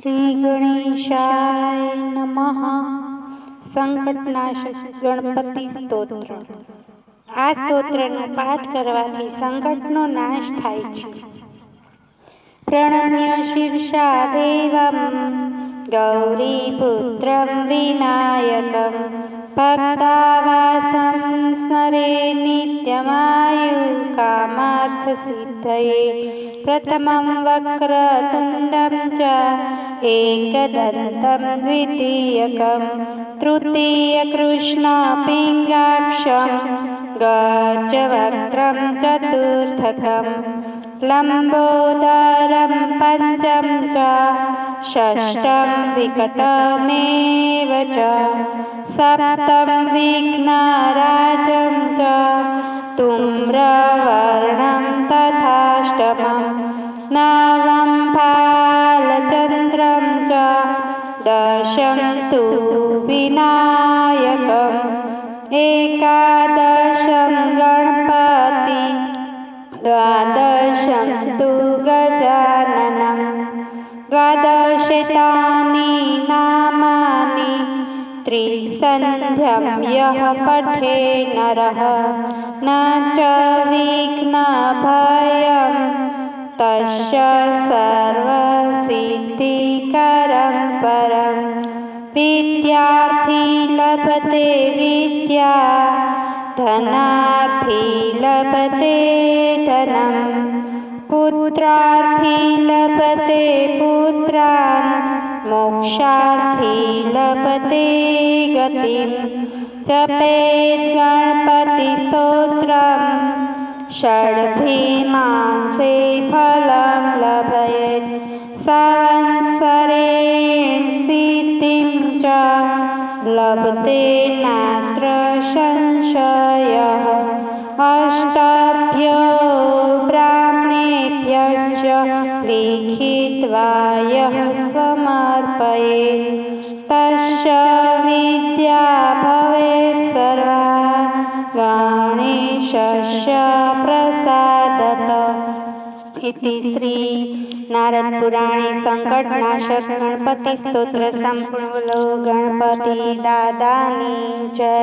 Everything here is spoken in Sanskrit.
શ્રી ગણેશાય નમઃ. સંકટનાશક ગણપતિ સ્તોત્ર. આ સ્તોત્રનો પાઠ કરવાથી સંકટનો નાશ થાય છે. પ્રણમ્ય શીર્ષા દેવમ, ગૌરીપુત્રમ વિનાયકમ. ભક્તાવાસમ સ્મરે નિત્યમાયુ કામાર્થ સિદ્ધયે પ્રથમં વક્રતુંડમ ચ एकदन्तं द्वितीयकं तृतीयकृष्णपिङ्गाक्षं गजवक्त्रं चतुर्थकं लम्बोदरं पञ्चम च षष्ठं विकटमेव च सप्तं विघ्नराजं च तुम्रवर्णं तथाष्टमं नवं दशं तु विनायकम्। एकादशं गणपति द्वादशं तु गजाननं द्वादशतानि नामानि त्रिसन्ध्यं यः पठे नरः। न च विघ्नभयं तस्य विद्यार्थी लभते विद्या धनार्थी लभते धनं पुत्रार्थी लभते पुत्रान् मोक्षार्थी लभते गतिं जपेत् गणपतिस्तोत्रं षड्भिमांसे फलं लभयेत्। संवत्सरेण लभते नात्र संशयः। अष्टाभ्यो ब्राह्मणेभ्यश्च लिखित्वा यः समर्पयेत्। तस्य विद्या भवेत् सर्वा। गणेशस्य प्रसादत ઇતિ શ્રી નારદ પુરાણે સંકટ નાશક ગણપતિ સ્તોત્ર સંપૂર્ણ ગણપતિ દાદાની જય